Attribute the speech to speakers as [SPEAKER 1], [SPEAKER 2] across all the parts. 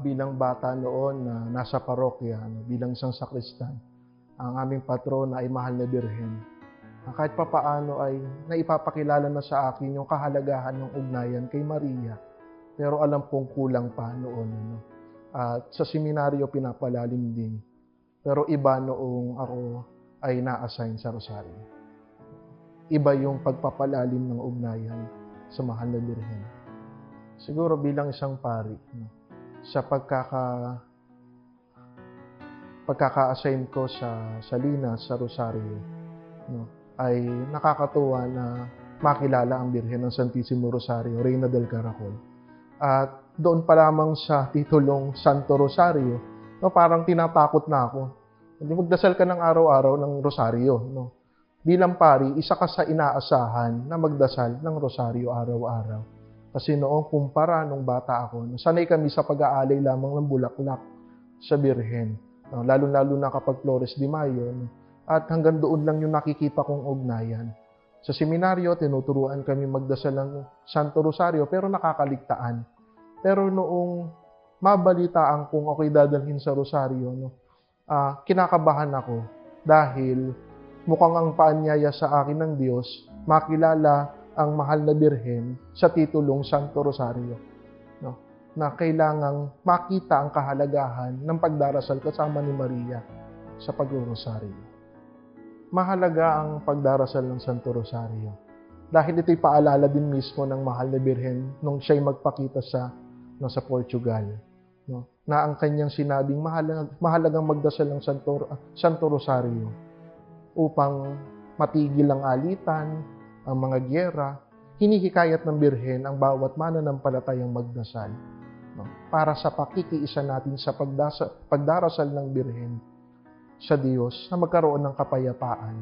[SPEAKER 1] Bilang bata noon na nasa parokya, ano, bilang isang sakristan, ang aming patrona ay mahal na birhen. Ah, kahit papaano ay naipapakilala na sa akin yung kahalagahan ng ugnayan kay Maria. Pero alam kong kulang pa noon. Ano. At sa seminaryo pinapalalim din. Pero iba noong ako ay na-assign sa Rosario. Iba yung pagpapalalim ng ugnayan sa mahal na birhen. Siguro bilang isang pari, no, sa pagkaka pagkaka-assign ko sa Salinas, sa Rosario, no, ay nakakatuwa na makilala ang Birhen ng Santissimo Rosario, Reina del Caracol. At doon pa lamang sa titulong Santo Rosario, no, parang tinatakot na ako. Hindi magdasal ka ng araw-araw ng Rosario. No? Bilang pari, isa ka sa inaasahan na magdasal ng Rosario araw-araw. Kasi noong kumpara nung bata ako, sanay kami sa pag-aalay lamang ng bulaklak sa Birhen. No, lalo-lalo na kapag Flores de Mayo. At hanggang doon lang yung nakikita kong ugnayan. Sa seminaryo, tinuturuan kami magdasal ng Santo Rosario pero nakakaligtaan. Pero noong mabalitaan kung ako'y dadalhin sa Rosario, no, uh, kinakabahan ako dahil mukhang ang paanyaya sa akin ng Diyos, makilala ang mahal na birhen sa titulong Santo Rosario. No? Na kailangang makita ang kahalagahan ng pagdarasal kasama ni Maria sa pag-rosario. Mahalaga ang pagdarasal ng Santo Rosario dahil ito'y paalala din mismo ng mahal na birhen nung siya'y magpakita sa no, sa Portugal. No? Na ang kanyang sinabing mahalagang, mahalagang magdasal ng Santo, Santo Rosario upang matigil ang alitan, ang mga gyera, hinihikayat ng Birhen ang bawat mananampalatayang magdasal no? para sa pakikiisa natin sa pagdasa, pagdarasal ng Birhen sa Diyos na magkaroon ng kapayapaan.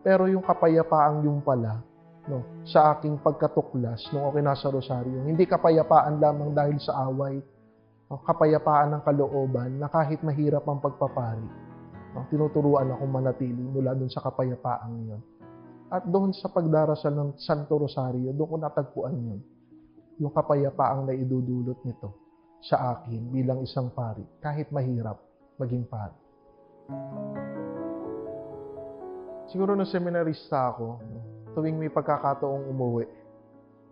[SPEAKER 1] Pero yung kapayapaan yung pala, no, sa aking pagkatuklas nung ako nasa Rosario, hindi kapayapaan lamang dahil sa away, no, kapayapaan ng kalooban na kahit mahirap ang pagpapari, no, tinuturuan akong manatili mula dun sa kapayapaan yun. At doon sa pagdarasal ng Santo Rosario, doon ko natagpuan yun. Yung kapayapaang na idudulot nito sa akin bilang isang pari, kahit mahirap maging pari. Siguro nung seminarista ako, tuwing may pagkakataong umuwi,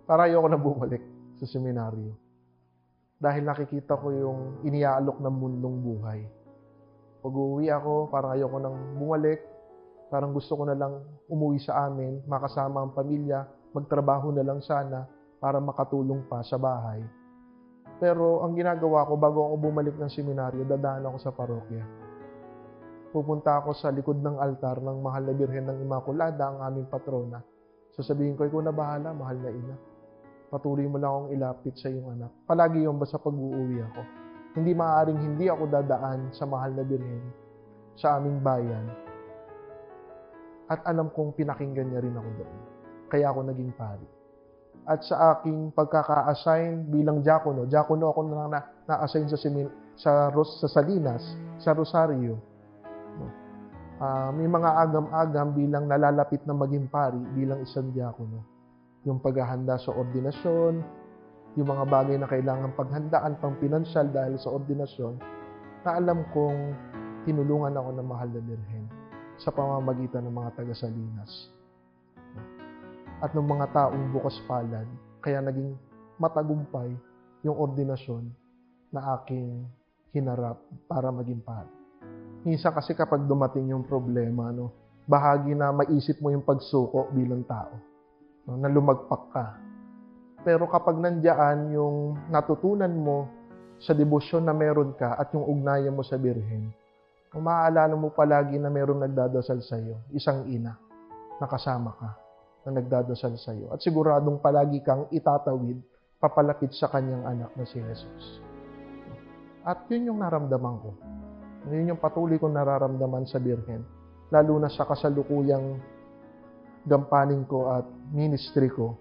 [SPEAKER 1] para ayoko na bumalik sa seminaryo. Dahil nakikita ko yung iniaalok ng mundong buhay. Pag uwi ako, parang ayoko nang bumalik, Parang gusto ko na lang umuwi sa amin, makasama ang pamilya, magtrabaho na lang sana para makatulong pa sa bahay. Pero ang ginagawa ko bago ako bumalik ng seminaryo, dadaan ako sa parokya. Pupunta ako sa likod ng altar ng Mahal na Birhen ng Immaculada, ang aming patrona. Sasabihin ko, ikaw na bahala, mahal na ina. Patuloy mo lang akong ilapit sa iyong anak. Palagi yun basta pag-uuwi ako. Hindi maaaring hindi ako dadaan sa Mahal na Birhen sa aming bayan at alam kong pinakinggan niya rin ako doon. Kaya ako naging pari. At sa aking pagkaka-assign bilang diakono, diakono ako na, na na-assign sa, simin, sa, sa Salinas, sa Rosario. Uh, may mga agam-agam bilang nalalapit na maging pari bilang isang diakono. Yung paghahanda sa ordinasyon, yung mga bagay na kailangan paghandaan pang pinansyal dahil sa ordinasyon, na alam kong tinulungan ako ng mahal na Birhen sa pamamagitan ng mga taga-Salinas at ng mga taong bukas palad, kaya naging matagumpay yung ordinasyon na aking hinarap para maging pari. Minsan kasi kapag dumating yung problema, no, bahagi na maisip mo yung pagsuko bilang tao, no, na lumagpak ka. Pero kapag nandiyan yung natutunan mo sa debosyon na meron ka at yung ugnayan mo sa Birhen, kung maaalala mo palagi na mayroong nagdadasal sa iyo, isang ina, nakasama ka, na nagdadasal sa iyo. At siguradong palagi kang itatawid, papalapit sa kanyang anak na si Jesus. At yun yung naramdaman ko. Yun yung patuloy kong nararamdaman sa Birhen. Lalo na sa kasalukuyang gampanin ko at ministry ko,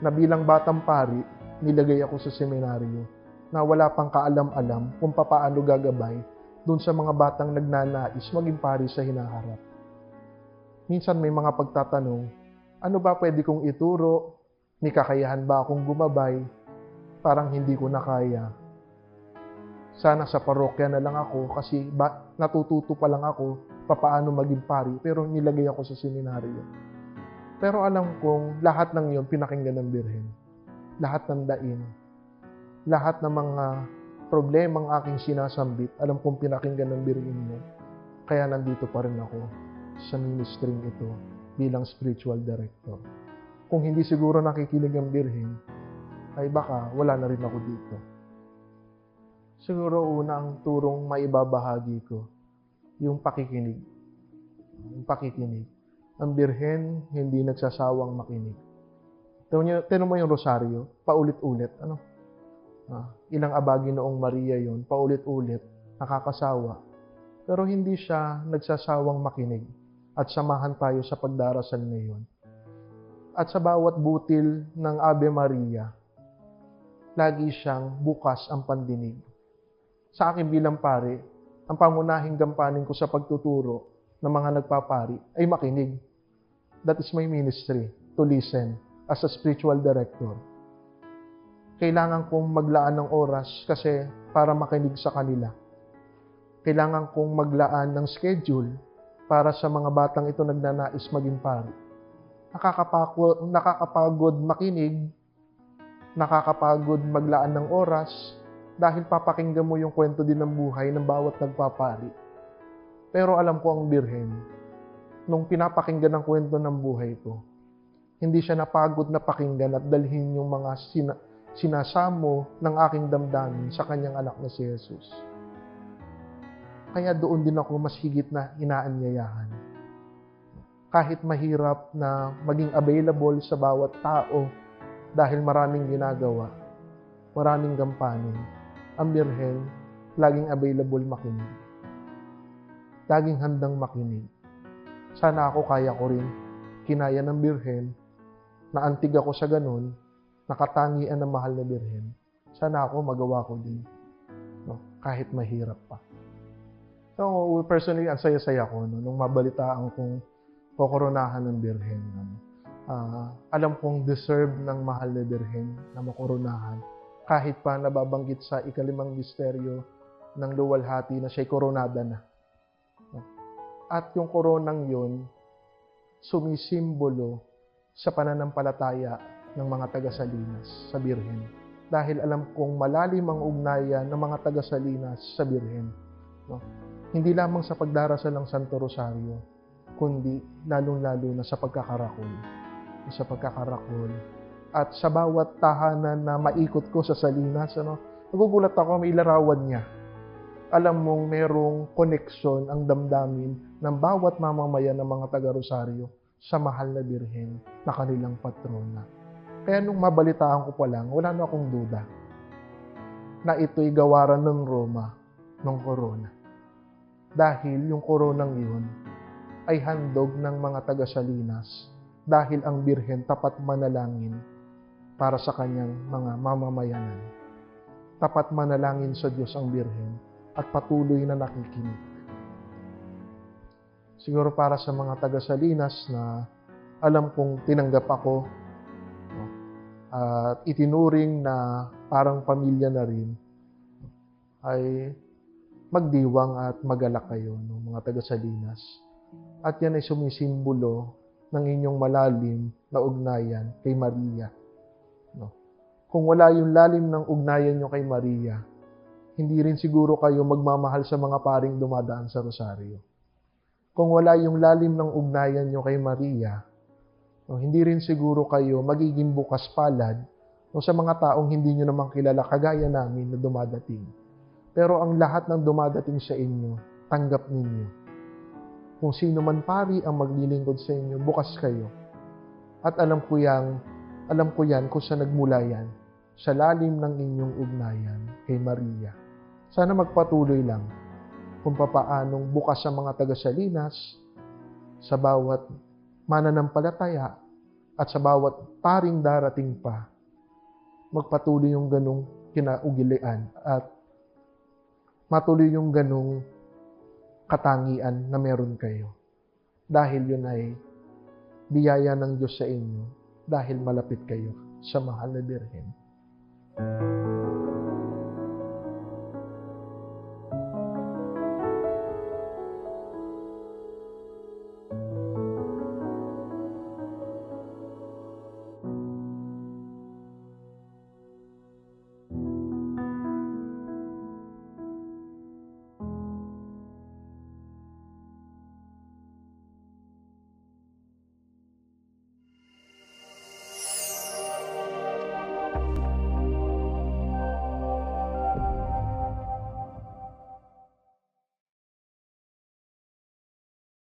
[SPEAKER 1] na bilang batang pari, nilagay ako sa seminaryo na wala pang kaalam-alam kung papaano gagabay doon sa mga batang nagnanais maging pari sa hinaharap. Minsan may mga pagtatanong, ano ba pwede kong ituro? May kakayahan ba akong gumabay? Parang hindi ko na kaya. Sana sa parokya na lang ako kasi ba, natututo pa lang ako papaano maging pari pero nilagay ako sa seminaryo. Pero alam kong lahat ng yon pinakinggan ng Birhen. Lahat ng daing, lahat ng mga problemang aking sinasambit, alam kong pinakinggan ng Birhen mo. Kaya nandito pa rin ako sa ministry ito bilang spiritual director. Kung hindi siguro nakikinig ang Birhen, ay baka wala na rin ako dito. Siguro una ang turong maibabahagi ko, yung pakikinig. Yung pakikinig. Ang birhen, hindi nagsasawang makinig. Tinan mo yung rosaryo, paulit-ulit. Ano? Ah, ilang abagi noong Maria yon paulit-ulit, nakakasawa. Pero hindi siya nagsasawang makinig at samahan tayo sa pagdarasal ngayon. At sa bawat butil ng Ave Maria, lagi siyang bukas ang pandinig. Sa akin bilang pare, ang pangunahing gampanin ko sa pagtuturo ng mga nagpapari ay makinig. That is my ministry, to listen as a spiritual director. Kailangan kong maglaan ng oras kasi para makinig sa kanila. Kailangan kong maglaan ng schedule para sa mga batang ito nagnanais maging pari. Nakakapagod, nakakapagod makinig, nakakapagod maglaan ng oras, dahil papakinggan mo yung kwento din ng buhay ng bawat nagpapari. Pero alam ko ang birhen, nung pinapakinggan ang kwento ng buhay ko, hindi siya napagod na pakinggan at dalhin yung mga sina- sinasamo ng aking damdamin sa kanyang anak na si Jesus. Kaya doon din ako mas higit na inaanyayahan. Kahit mahirap na maging available sa bawat tao dahil maraming ginagawa, maraming gampanin, ang Birhen laging available makinig. Laging handang makinig. Sana ako kaya ko rin kinaya ng Birhen na antig ako sa ganun, nakatangian ng mahal na Birhen. Sana ako magawa ko din. No? Kahit mahirap pa. So, personally, ang saya-saya ko no, nung mabalitaan kong kokoronahan ng Birhen. Ano. Uh, alam kong deserve ng mahal na Birhen na makoronahan kahit pa nababanggit sa ikalimang misteryo ng luwalhati na siya'y koronada na. At yung koronang yun, sumisimbolo sa pananampalataya ng mga taga-Salinas sa Birhen. Dahil alam kong malalim ang ugnayan ng mga taga-Salinas sa Birhen. No? Hindi lamang sa pagdarasal ng Santo Rosario, kundi lalong-lalo na sa pagkakarakol. Sa pagkakarakol. At sa bawat tahanan na maikot ko sa Salinas, ano, nagugulat ako may ilarawan niya. Alam mong merong koneksyon ang damdamin ng bawat mamamayan ng mga taga-Rosario sa mahal na birhen na kanilang patrona. Kaya nung mabalitaan ko pa lang, wala na akong duda na ito'y gawaran ng Roma ng korona dahil yung koronang yun ay handog ng mga taga-Salinas dahil ang Birhen tapat manalangin para sa kanyang mga mamamayanan. Tapat manalangin sa Diyos ang Birhen at patuloy na nakikinig. Siguro para sa mga taga-Salinas na alam kong tinanggap ako at itinuring na parang pamilya na rin, ay magdiwang at magalak kayo, no, mga taga-Salinas. At yan ay sumisimbolo ng inyong malalim na ugnayan kay Maria. No? Kung wala yung lalim ng ugnayan nyo kay Maria, hindi rin siguro kayo magmamahal sa mga paring dumadaan sa rosaryo. Kung wala yung lalim ng ugnayan nyo kay Maria, no, hindi rin siguro kayo magiging bukas palad no, sa mga taong hindi nyo naman kilala kagaya namin na dumadating pero ang lahat ng dumadating sa inyo, tanggap ninyo. Kung sino man pari ang maglilingkod sa inyo, bukas kayo. At alam ko yan, alam ko yan kung saan nagmula yan, sa lalim ng inyong ugnayan kay Maria. Sana magpatuloy lang kung papaanong bukas sa mga taga-Salinas, sa bawat mananampalataya, at sa bawat paring darating pa, magpatuloy yung ganong kinaugilian at matuloy yung ganong katangian na meron kayo. Dahil yun ay biyaya ng Diyos sa inyo dahil malapit kayo sa mahal na Birhen.